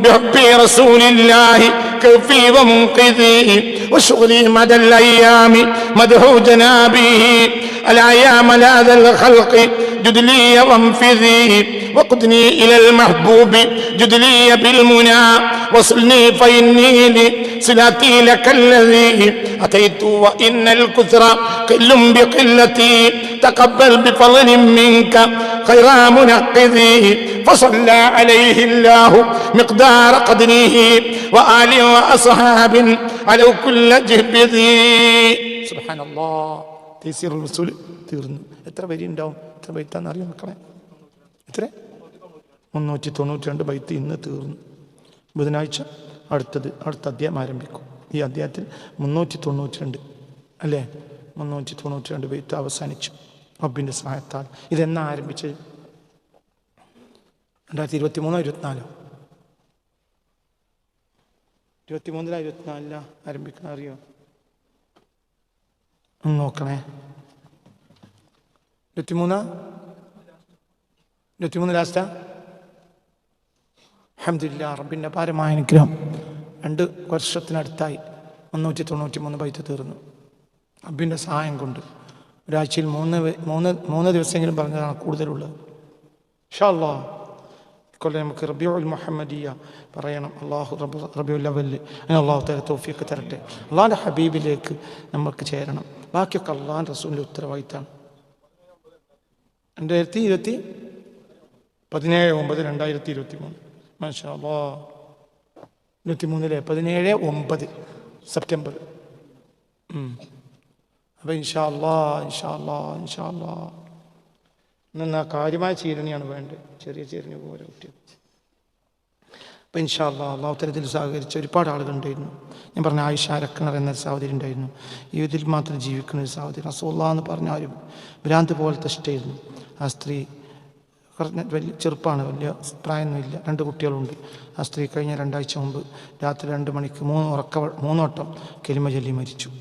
بحب رسول الله كفي ومنقذي وشغلي مدى الأيام مدحو جنابه ألا يا ملاذ الخلق جد لي وانفذي وقدني إلى المحبوب جد لي بالمنى وصلني فإني لصلاتي لك الذي أتيت وإن الكثر قل بقلتي تقبل بفضل منك خير منقذي فصلى عليه الله مقدار قدره وآل وأصحاب على كل جهبذي سبحان الله تيسير الرسول തീർന്നു എത്ര വരി ഉണ്ടാവും എത്ര ബൈത്താന്ന് അറിയാം മക്കളെ? എത്ര മുന്നൂറ്റി തൊണ്ണൂറ്റി രണ്ട് ബൈത്ത് ഇന്ന് തീർന്നു. ബുധനാഴ്ച അടുത്തത് അടുത്ത അധ്യായം ആരംഭിക്കും. ഈ അധ്യായത്തിൽ മുന്നൂറ്റി തൊണ്ണൂറ്റി രണ്ട് അല്ലേ? മുന്നൂറ്റി തൊണ്ണൂറ്റി രണ്ട് ബൈത്ത് അവസാനിച്ചു. റബ്ബിന്റെ സഹായത്താൽ. ഇതെന്നാ ആരംഭിച്ചത്? രണ്ടായിരത്തി ഇരുപത്തി മൂന്നോ ഇരുപത്തിനാലോ? ഇരുപത്തി മൂന്നിലാ ഇരുപത്തിനാലിലാ ആരംഭിക്കണം അറിയോ? നോക്കണേ. ഇരുപത്തിമൂന്നാ ഇരുപത്തിമൂന്ന് ലാസ്റ്റാ അഹമ്മദില്ല റബ്ബിന്റെ പാരമായ അനുഗ്രഹം. രണ്ട് വർഷത്തിനടുത്തായി മുന്നൂറ്റി തൊണ്ണൂറ്റി മൂന്ന് ബൈത്ത് തീർന്നു. റബ്ബിന്റെ സഹായം കൊണ്ട് ഒരാഴ്ചയിൽ മൂന്ന് മൂന്ന് മൂന്ന് ദിവസമെങ്കിലും പറഞ്ഞതാണ് കൂടുതലുള്ളത്. ഷാല്ലോ കൊല്ലം നമുക്ക് റബിയുൽ മുഹമ്മദിയ പറയണം. അള്ളാഹു റബ് റബിയുൽ അവൽ അങ്ങനെ അള്ളാഹു തല തോഫിയൊക്കെ തരട്ടെ. അള്ളാഹിന്റെ ഹബീബിലേക്ക് നമുക്ക് ചേരണം. ബാക്കിയൊക്കെ അള്ളാഹാൻ റസൂലിന്റെ ഉത്തരവാദിത്തമാണ് രണ്ടായിരത്തി ഇരുപത്തി പതിനേഴ് ഒമ്പത് രണ്ടായിരത്തി ഇരുപത്തി മൂന്ന് മാഷാ അല്ലാ ഇരുപത്തി മൂന്നിലെ പതിനേഴ് ഒമ്പത് സെപ്റ്റംബർ. അപ്പം ഇൻഷാല്ലാ ഇൻഷാല്ലാ ഇൻഷാല്ലാ. എന്നാൽ കാര്യമായ ചീരണിയാണ് വേണ്ടത്. ചെറിയ ചീരണി പോലെ കുട്ടി അപ്പം ഇൻഷാ അല്ലാ അള്ളാഹു തരത്തിൽ സഹകരിച്ച ഒരുപാട് ആളുകളുണ്ടായിരുന്നു. ഞാൻ പറഞ്ഞ ആയിഷ അരക്കണർ എന്നൊരു സഹോദരി ഉണ്ടായിരുന്നു. ഇതിൽ മാത്രം ജീവിക്കുന്ന ഒരു സഹോദരി റസൂല്ല എന്ന് പറഞ്ഞ ഒരു ഭ്രാന്ത് പോലത്തെ ഇഷ്ടമായിരുന്നു ആ സ്ത്രീ വലിയ ചെറുപ്പമാണ് വലിയ പ്രായമൊന്നുമില്ല. രണ്ട് കുട്ടികളുണ്ട്. ആ സ്ത്രീ കഴിഞ്ഞ രണ്ടാഴ്ച മുമ്പ് രാത്രി രണ്ട് മണിക്ക് മൂന്ന് ഉറക്ക മൂന്നോട്ടം കെലിമ ചൊല്ലി മരിച്ചു.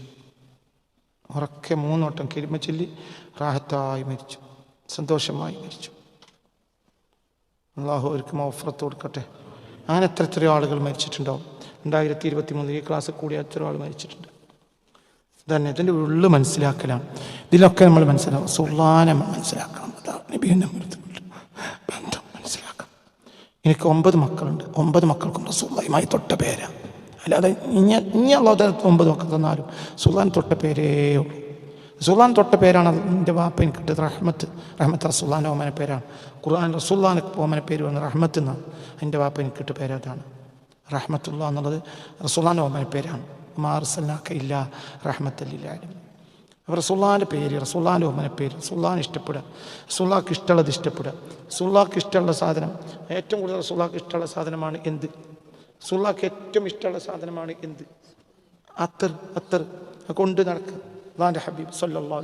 ഉറക്കെ മൂന്നോട്ടം കരിമ ചൊല്ലി റാഹത്തായി മരിച്ചു. സന്തോഷമായി മരിച്ചു. അള്ളാഹു അവർക്ക് ഓഫറത്ത് കൊടുക്കട്ടെ. അങ്ങനെ എത്ര എത്രയോ ആളുകൾ മരിച്ചിട്ടുണ്ടാവും. രണ്ടായിരത്തി ഇരുപത്തി മൂന്നിൽ ഈ ക്ലാസ് കൂടി എത്ര ആൾ മരിച്ചിട്ടുണ്ട്. തന്നെ ഇതിന്റെ ഉള്ളു മനസ്സിലാക്കലാണ്. ഇതിലൊക്കെ നമ്മൾ മനസ്സിലാക്കണം. സുള്ളാനെ മനസ്സിലാക്കണം. അതാണ് ബന്ധം മനസ്സിലാക്കണം. എനിക്ക് ഒമ്പത് മക്കളുണ്ട്. ഒമ്പത് മക്കൾക്കും റസൂള്ളയുമായി തൊട്ട പേരാണ് അല്ലാതെ ഇനി ഇനി ഉള്ള ഒമ്പത് മക്കൾ തന്നാലും സുള്ളാൻ തൊട്ട പേരേ ഉള്ളൂ. സുൽത്താൻ തൊട്ട പേരാണ് എന്റെ വാപ്പൻ കിട്ടിയത്. റഹ്മത്ത് റഹ്മത്ത് റസുല്ലാൻ ഓമന പേരാണ്. ഖുർആൻ റസുല്ലാൻ ഓമന പേര് വന്ന് റഹ്മത്ത് എന്നാണ്. എന്റെ വാപ്പ എനിക്ക് കിട്ടിയ പേരതാണ് റഹ്മത്തുള്ള എന്നുള്ളത് റസുല്ലാൻ ഓമന പേരാണ്. മാർസല്ലാക്ക ഇല്ല റഹ്മത്തല്ലില്ലായിരുന്നു അപ്പോൾ റസുല്ലാന്റെ പേര് റസുല്ലാൻ ഓമന പേര് റസുല്ലാൻ ഇഷ്ടപ്പെടുക റസുല്ലാക്ക് ഇഷ്ടമുള്ളത് ഇഷ്ടപ്പെടുക. സുല്ലാക്ക് ഇഷ്ടമുള്ള സാധനം ഏറ്റവും കൂടുതൽ റസുല്ലാക്ക് ഇഷ്ടമുള്ള സാധനമാണ് എന്ത്? സുല്ലാക്ക് ഏറ്റവും ഇഷ്ടമുള്ള സാധനമാണ് എന്ത്? അത്തർ അത്തർ കൊണ്ട് നടക്കുക. അള്ളാന്റെ ഹബീബ് സല്ലാ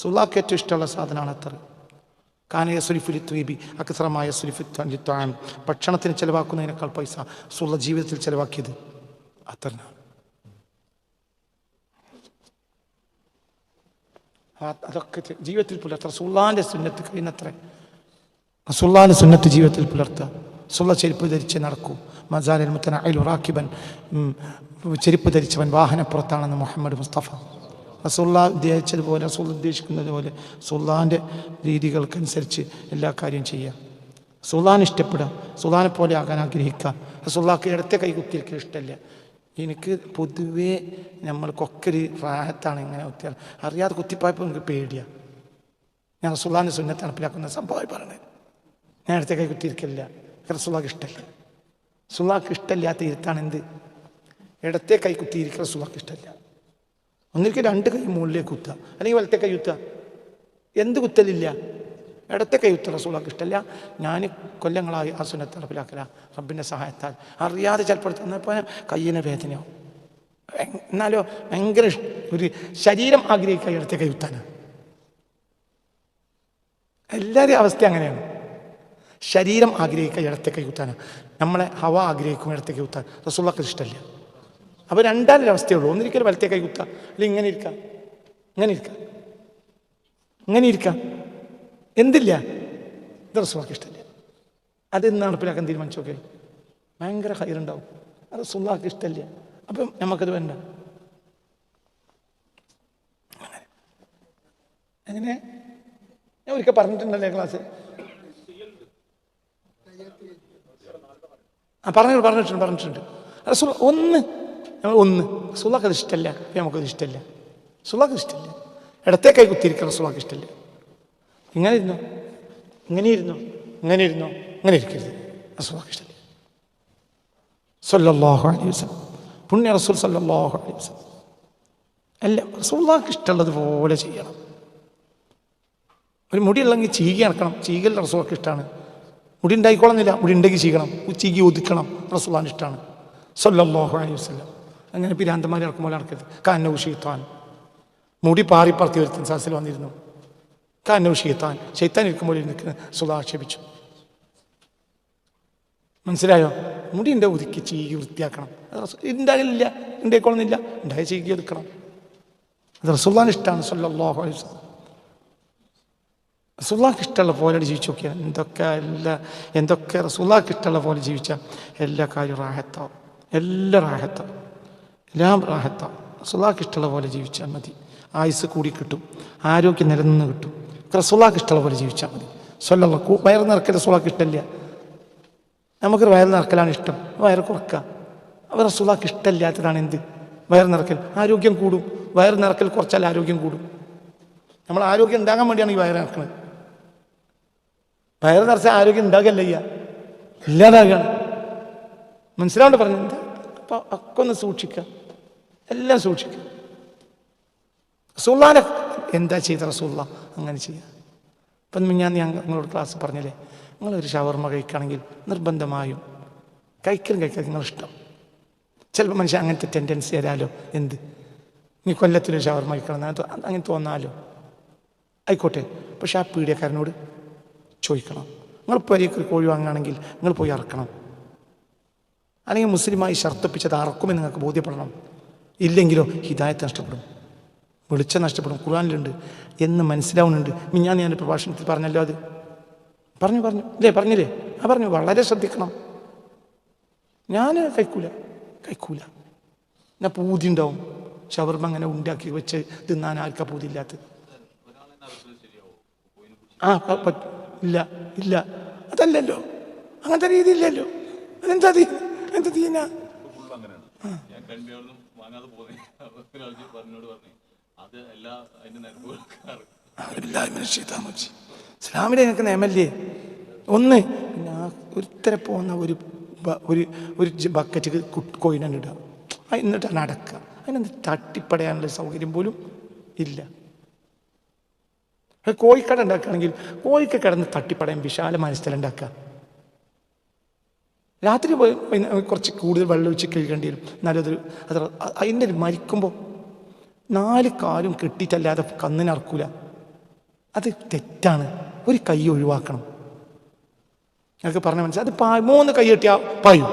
സുല്ലാക്ക് ഏറ്റവും ഇഷ്ടമുള്ള സാധനമാണ് അത്ര കാനയ സുലിഫുലി ത്വീബി അക്സറമായ സുലിഫുലി ത്വാൻ ഭക്ഷണത്തിന് ചിലവാക്കുന്നതിനേക്കാൾ പൈസ സുള്ള ജീവിതത്തിൽ ചിലവാക്കിയത് അത്തറിനാണ്. അതൊക്കെ ജീവിതത്തിൽ പുലർത്തുക സുള്ളാന്റെ സുന്നത്ത് കഴിയുന്നത്ര. സുള്ളാന്റെ സുന്നത്ത് ജീവിതത്തിൽ പുലർത്തുക സുള്ള ചെരുപ്പ് ധരിച്ച് നടക്കൂ. മസാലിൽ മുത്തന അയൽ ഉറാക്കിബൻ ചെരുപ്പ് ധരിച്ചവൻ വാഹനപ്പുറത്താണെന്ന് മുഹമ്മദ് മുസ്തഫ. റസുള്ള ഉദ്ദേശിച്ചതുപോലെ റസൂൽ ഉദ്ദേശിക്കുന്നത് പോലെ സുല്ലാന്റെ രീതികൾക്കനുസരിച്ച് എല്ലാ കാര്യവും ചെയ്യുക സുൽത്താൻ ഇഷ്ടപ്പെടുക സുൽത്താനെ പോലെ ആകാൻ ആഗ്രഹിക്കുക റസുല്ലാക്ക് ഇടത്തെ കൈ കുത്തിയിരിക്കൽ ഇഷ്ടമല്ല. എനിക്ക് പൊതുവേ നമ്മൾക്കൊക്കെ ഒരു റാഹത്താണ് ഇങ്ങനെ കുത്തിയാൽ. അറിയാതെ കുത്തിപ്പായപ്പോൾ എനിക്ക് പേടിയാണ് ഞാൻ റസുല്ലാന്റെ സുന്നത്ത് നടപ്പിലാക്കുന്ന സംഭവമായി പറഞ്ഞത് ഞാൻ ഇടത്തെ കൈ കുത്തിയിരിക്കില്ല റസുല്ലാക്ക് ഇഷ്ടമല്ല. സുല്ലാക്ക് ഇഷ്ടമില്ലാത്ത ഇരുത്താണ് എന്ത്? ഇടത്തെ കൈ കുത്തിയിരിക്കുക റസുല്ലാക്ക് ഇഷ്ടമല്ല. ഒന്നിരിക്കും രണ്ട് കൈ മുകളിലേക്ക് കുത്തുക. അല്ലെങ്കിൽ വലത്തെ കൈ കുത്തുക. എന്ത് കുത്തലില്ല. ഇടത്തെ കൈ കുത്തുക റസൂളാക്ക് ഇഷ്ടമല്ല ഞാൻ കൊല്ലങ്ങളായി ആ സുന്നത്ത് നടപ്പിലാക്കല. റബ്ബിന്റെ സഹായത്താൽ. അറിയാതെ ചിലപ്പോൾ തന്നപ്പോൾ കയ്യിന് വേദനയാവും. എന്നാലോ ഭയങ്കര ഒരു ശരീരം ആഗ്രഹിക്കുക ഇടത്തെ കൈ കുത്താനാണ് എല്ലാവരുടെയും അവസ്ഥ അങ്ങനെയാണ്. ശരീരം ആഗ്രഹിക്കുക ഇടത്തെ കൈ കുത്താനാണ് നമ്മളെ ഹവ ആഗ്രഹിക്കും ഇടത്തെ കൈ കുത്താൻ. റസൂള്ളക്ക് ഇഷ്ടമല്ല അപ്പോൾ രണ്ടാലൊരവസ്ഥയുള്ളൂ ഒന്നിരിക്കലും വലത്തെ കൈ കുത്തുക അല്ലെങ്കിൽ ഇങ്ങനെ ഇരിക്കാം? ഇങ്ങനെ ഇരിക്കാം. ഇങ്ങനെ ഇരിക്കാം. എന്തില്ല? ഇത് റസൂള്ളക്ക് ഇഷ്ടമില്ല അതെന്ന് നടപ്പിലാക്കാൻ തീരുമാനിച്ചു തീരുമാനിച്ചോക്കെ. ഭയങ്കര ഹൈറുണ്ടാവും. അത് റസൂള്ളക്ക് ഇഷ്ടമില്ല അപ്പം നമുക്കത് വേണ്ട. അങ്ങനെ. ഞാൻ ഒരിക്കൽ പറഞ്ഞിട്ടുണ്ടല്ലേ ക്ലാസ്? ആ പറഞ്ഞു പറഞ്ഞിട്ടുണ്ട് പറഞ്ഞിട്ടുണ്ട്. റസൂൽ ഒന്ന് ഒന്ന് സുല്ലാക്ക് അത് ഇഷ്ടമല്ല നമുക്കത് ഇഷ്ടമല്ല സുല്ലാക്ക് ഇഷ്ടമല്ല കൈ കുത്തിയിരിക്കണം സുല്ലാക്ക് ഇഷ്ടമല്ല ഇങ്ങനെ ഇരുന്നോ ഇങ്ങനെ ഇരുന്നോ ഇങ്ങനെ ഇരുന്നോ ഇങ്ങനെ ഇരിക്കരുത് റസൂലാക്ക് ഇഷ്ടമല്ല സല്ലല്ലാഹു അലൈഹി പുണ്യ റസൂൽ സല്ലല്ലാഹു അലൈഹി വസല്ലം. എല്ലാം റസൂല്ലാക്ക് ഇഷ്ടമുള്ളത് പോലെ ചെയ്യണം. ഒരു മുടി ഉള്ളെങ്കിൽ ചീകി ഇറക്കണം ചീകൽ റസൂലൊക്കെ ഇഷ്ടമാണ് മുടി ഉണ്ടായിക്കോളുന്നില്ല മുടി ഉണ്ടെങ്കിൽ ചീകണം. ചീകി ഒതുക്കണം. റസൂള്ളാൻ ഇഷ്ടമാണ് സല്ലല്ലാഹു അലൈഹി വസല്ലം. അങ്ങനെ പിരാന്തന്മാരെ ഇറക്കും പോലെ നടക്കരുത്. കാന്നൗ ഷീത്താൻ മുടി പാറി പറത്തി വരുത്തൻ സാസിൽ വന്നിരുന്നു. കാന്നൗ ഷീത്താൻ ഷെയ്ത്താൻ ഇരിക്കുമ്പോൾ നിൽക്കുന്ന സുധ ആക്ഷേപിച്ചു. മനസ്സിലായോ? മുടി എന്റെ ഒതുക്കി ചീകി വൃത്തിയാക്കണം. ഉണ്ടാകില്ല ഉണ്ടായിക്കോളുന്നില്ല ഉണ്ടായി ചീകി ഒതുക്കണം അത് റസുല്ലാൻ ഇഷ്ടമാണ് സല്ലല്ലാഹു അലൈഹി റസൂല്ലാക്ക് ഇഷ്ടമുള്ള പോലെ ജീവിച്ചു നോക്കിയാൽ എന്തൊക്കെ എല്ലാ എന്തൊക്കെ റസുല്ലാക്ക് ഇഷ്ടമുള്ള പോലെ ജീവിച്ചാൽ എല്ലാ കാര്യവും റാഹത്താവും. എല്ലാം റാഹത്താവും. എല്ലാം റാഹത്താവും റസൂല്ലാക്ക് ഇഷ്ടമുള്ള പോലെ ജീവിച്ചാൽ മതി. ആയുസ് കൂടി കിട്ടും. ആരോഗ്യം നിലനിന്ന് കിട്ടും. റസൂല്ലാക്ക് ഇഷ്ടമുള്ള പോലെ ജീവിച്ചാൽ മതി. സ്വല്ല വയറ് നിറക്കൽ റസൂല്ലാക്ക് ഇഷ്ടമില്ല നമുക്ക് വയറ് നിറക്കലാണ് ഇഷ്ടം. വയറ് കുറക്കുക അവർ റസൂല്ലാക്ക് ഇഷ്ടമില്ലാത്തതാണ് എന്ത്? വയറ് നിറക്കൽ. ആരോഗ്യം കൂടും. വയറ് നിറക്കൽ കുറച്ചാൽ ആരോഗ്യം കൂടും. നമ്മൾ ആരോഗ്യം ഉണ്ടാകാൻ വേണ്ടിയാണ് ഈ വയറ് നിറക്കുന്നത് വയറ് നിറച്ച ആരോഗ്യം ഉണ്ടാകല്ല ചെയ്യുക. ഇല്ലാതാകുകയാണ് മനസ്സിലാണ്ട് പറഞ്ഞത്? അപ്പോൾ ഒക്കെ ഒന്ന് സൂക്ഷിക്കുക. എല്ലാം സൂക്ഷിക്കും. റസൂള്ളാനെ എന്താ ചെയ്ത റസൂള്ള അങ്ങനെ ചെയ്യുക ഇപ്പം ഞാൻ ഞാൻ നിങ്ങളോട് ക്ലാസ് പറഞ്ഞില്ലേ? നിങ്ങളൊരു ഷവർമ കഴിക്കുകയാണെങ്കിൽ നിർബന്ധമായും കഴിക്കലും കഴിക്കാൻ നിങ്ങളിഷ്ടം ചിലപ്പോൾ മനുഷ്യൻ അങ്ങനത്തെ ടെൻഡൻസി തരാലോ എന്ത്? നീ കൊല്ലത്തിലൊരു ഷവർമ കഴിക്കണം അങ്ങനെ തോന്നാലോ? ആയിക്കോട്ടെ. പക്ഷെ ആ പീഡിയക്കാരനോട് ചോദിക്കണം. നിങ്ങൾ പൊരയ്ക്ക് ഒരു കോഴി വാങ്ങുകയാണെങ്കിൽ നിങ്ങൾ പോയി അറക്കണം. അല്ലെങ്കിൽ മുസ്ലിമായി ഷർത്തപ്പിച്ചത് അറക്കുമെന്ന് നിങ്ങൾക്ക് ബോധ്യപ്പെടണം. ഇല്ലെങ്കിലോ ഹിദായത്ത് നഷ്ടപ്പെടും. വെളിച്ചം നഷ്ടപ്പെടും. ഖുർആാനിലുണ്ട്. എന്ന് മനസ്സിലാവുന്നുണ്ട്. ഞാൻ ഞാൻ പ്രഭാഷണത്തിൽ പറഞ്ഞല്ലോ അത്. പറഞ്ഞു പറഞ്ഞു. ഇല്ലേ പറഞ്ഞില്ലേ? ആ പറഞ്ഞു. വളരെ ശ്രദ്ധിക്കണം. ഞാൻ കഴിക്കൂല. കഴിക്കൂല. ഞാൻ പൂതി ഉണ്ടാവും ഷവർമ അങ്ങനെ ഉണ്ടാക്കി വെച്ച് തിന്നാൻ ആർക്കാ പൂതിയില്ലാത്തത് ആ ഇല്ല ഇല്ല. അതല്ലല്ലോ. അങ്ങനത്തെ രീതിയില്ലല്ലോ. അതെന്താ എന്താ തീന ആ. വാങ്ങാതെ പോകുന്നേ പറഞ്ഞോട് പറഞ്ഞു. അത് എല്ലാ അതിന്റെ നിരപ്പുകൾക്കാറ് ഇസ്ലാമിലെ എനിക്ക് നിയമല്ലേ ഒന്ന് പിന്നെ ആ ഒരുത്തരെ പോകുന്ന ഒരു ഒരു ഒരു ബക്കറ്റ് കോയിനാണ് ഇടുക. എന്നിട്ട് എന്നിട്ടാണ് അടക്കുക അതിനൊന്ന് തട്ടിപ്പടയാനുള്ള സൗകര്യം പോലും ഇല്ല. കോഴിക്കട ഉണ്ടാക്കുകയാണെങ്കിൽ കോഴിക്ക് കിടന്ന് തട്ടിപ്പടയാൻ വിശാലമായ സ്ഥലം ഉണ്ടാക്കുക. രാത്രി പോയി കുറച്ച് കൂടുതൽ വെള്ളം ഒഴിച്ച് കഴുകേണ്ടി വരും. എന്നാലും അതൊരു അത് അതിന്റെ ഒരു മരിക്കുമ്പോൾ നാല് കാലും കെട്ടിയിട്ടല്ലാതെ കന്നിനറക്കൂല അത് തെറ്റാണ്. ഒരു കൈ ഒഴിവാക്കണം. ഞങ്ങൾക്ക് പറഞ്ഞ മനസ്സിലായി അത് പാ മൂന്ന് കൈ കെട്ടിയാൽ പായും.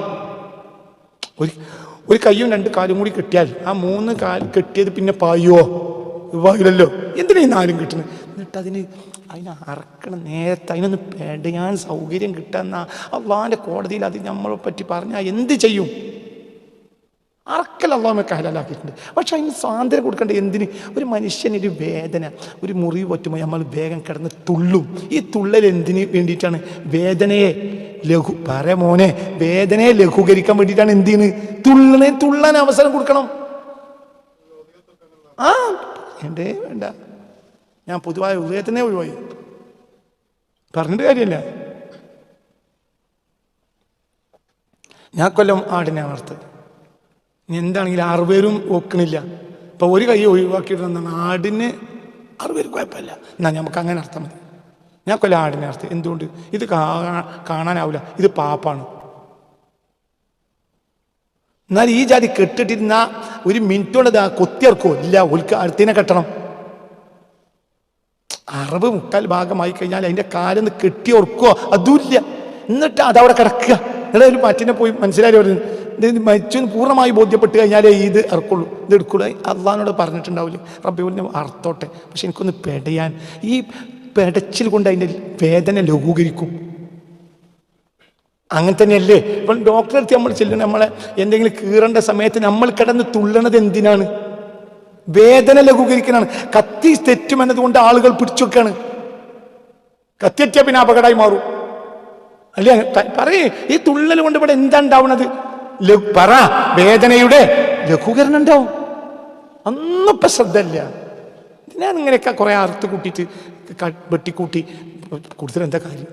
ഒരു ഒരു കൈയും രണ്ട് കാലും കൂടി കെട്ടിയാൽ ആ മൂന്ന് കാൽ കെട്ടിയത് പിന്നെ പായുവോ? എന്തിനാ ഈ നാലും കിട്ടുന്നത് എന്നിട്ട് അതിന് അതിനെ അറക്കണം നേരത്തെ അതിനൊന്ന് പേടയാൻ സൗകര്യം കിട്ടുന്ന. അള്ളാന്റെ കോടതിയിൽ അത് നമ്മളെ പറ്റി പറഞ്ഞാൽ എന്ത് ചെയ്യും? അറക്കൽ അള്ളാഹമൊക്കെ ഹലാലാക്കിയിട്ടുണ്ട് പക്ഷെ അതിന് സ്വാതന്ത്ര്യം കൊടുക്കേണ്ട എന്തിന്? ഒരു മനുഷ്യനൊരു വേദന ഒരു മുറിവ് പറ്റുമ്പോൾ നമ്മൾ വേഗം കിടന്ന് തുള്ളും. ഈ തുള്ളൽ എന്തിന് വേണ്ടിയിട്ടാണ്? വേദനയെ ലഘു പറ മോനെ വേദനയെ ലഘൂകരിക്കാൻ വേണ്ടിയിട്ടാണ് എന്തിന്? തുള്ളണേ തുള്ളാൻ അവസരം കൊടുക്കണം. ആ വേണ്ടേ വേണ്ട. ഞാൻ പൊതുവായ ഉദയത്തിനെ ഒഴിവായി. പറഞ്ഞിട്ട് കാര്യമില്ല. ഞാൻ കൊല്ലം ആടിനെ വളർത്ത്. ഇനി എന്താണെങ്കിലും ആറുപേരും ഒക്കണില്ല. ഇപ്പൊ ഒരു കൈ ഒഴിവാക്കിയിട്ടെന്നാണ് ആടിന് ആറുപേർ കുഴപ്പമില്ല. എന്നാ നമുക്ക് അങ്ങനെ അർത്ഥം മതി. ഞാൻ കൊല്ലം ആടിനെ അർത്ഥം എന്തുകൊണ്ട്? ഇത് കാണാനാവില്ല ഇത് പാപ്പാണ്. എന്നാൽ ഈ ജാതി കെട്ടിട്ടിരുന്ന ഒരു മിനിറ്റോടെ കൊത്തിയർക്കോ ഇല്ല ഒൽക്ക് അടുത്തിനെ കെട്ടണം. അറബ് മുക്കാൽ ഭാഗമായി കഴിഞ്ഞാൽ അതിന്റെ കാലൊന്ന് കെട്ടി ഓർക്കോ അതുമില്ല. എന്നിട്ട് അതവിടെ കിടക്കുക. എന്നിട്ട് ഒരു മറ്റിനെ പോയി മനസ്സിലായി പറഞ്ഞു മരിച്ചു പൂർണമായി ബോധ്യപ്പെട്ട് കഴിഞ്ഞാലേ ഇത് ഇറക്കുള്ളൂ. ഇത് എടുക്കുള്ളൂ. അള്ളഹാനോട് പറഞ്ഞിട്ടുണ്ടാവില്ല? റബ്ബിനെ അർത്ഥോട്ടെ. പക്ഷെ എനിക്കൊന്ന് പെടയാൻ. ഈ പെടച്ചിൽ കൊണ്ട് അതിന്റെ വേദന ലഘൂകരിക്കും. അങ്ങനെ തന്നെയല്ലേ? ഇപ്പം ഡോക്ടറെ അടുത്ത് നമ്മൾ ചെല്ലുന്ന നമ്മളെ എന്തെങ്കിലും കീറേണ്ട സമയത്ത് നമ്മൾ കിടന്ന് തുള്ളണത് എന്തിനാണ്? വേദന ലഘൂകരിക്കാനാണ് കത്തി തെറ്റുമെന്നതുകൊണ്ട് ആളുകൾ പിടിച്ചു വെക്കാണ്. കത്തിയെറ്റിയ പിന്നെ അപകടമായി മാറും. അല്ലേ? പറയേ ഈ തുള്ളൽ കൊണ്ട് ഇവിടെ എന്താ ഉണ്ടാവുന്നത് പറ വേദനയുടെ ലഘൂകരണം ഉണ്ടാവും. അന്നിപ്പോ ഇപ്പൊ ശ്രദ്ധ ഇല്ല ഞാൻ ഇങ്ങനെയൊക്കെ കുറെ അറുത്ത് കൂട്ടിയിട്ട് വെട്ടിക്കൂട്ടി. കൂടുതൽ എന്താ കാര്യം?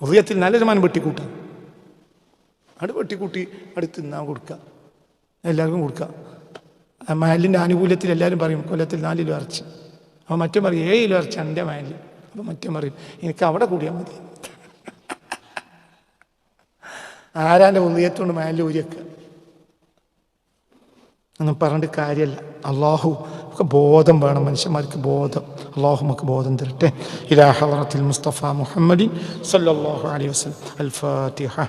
ഹൃദയത്തിൽ നല്ല ശതമാനം വെട്ടിക്കൂട്ടാം. അവിടെ വെട്ടിക്കൂട്ടി അടുത്ത് തിന്നാൻ കൊടുക്കുക എല്ലാവർക്കും കൊടുക്കുക മഹലിന്റെ ആനുകൂല്യത്തിൽ എല്ലാവരും പറയും കൊല്ലത്തിൽ നാലിലും ഇറച്ചി. അപ്പോൾ മറ്റും പറയും ഏഴിലും ഇറച്ചി എന്റെ മഹലിൽ. അപ്പോൾ മറ്റും പറയും എനിക്ക് അവിടെ കൂടിയാൽ മതി. ആരാന്റെ ഉദയത്തോണ്ട് മഹലിൽ ഊരിയൊക്കെ ഒന്നും പറഞ്ഞിട്ട് കാര്യമല്ല അള്ളാഹു ഒക്കെ ബോധം വേണം മനുഷ്യന്മാർക്ക് ബോധം. അള്ളാഹു നമുക്ക് ബോധം തരട്ടെ. ഇലാഹറത്തിൽ മുസ്തഫ മുഹമ്മദിൻ സല്ലാഹു അലൈഹി വസ്ലം അൽ ഫാത്തിഹ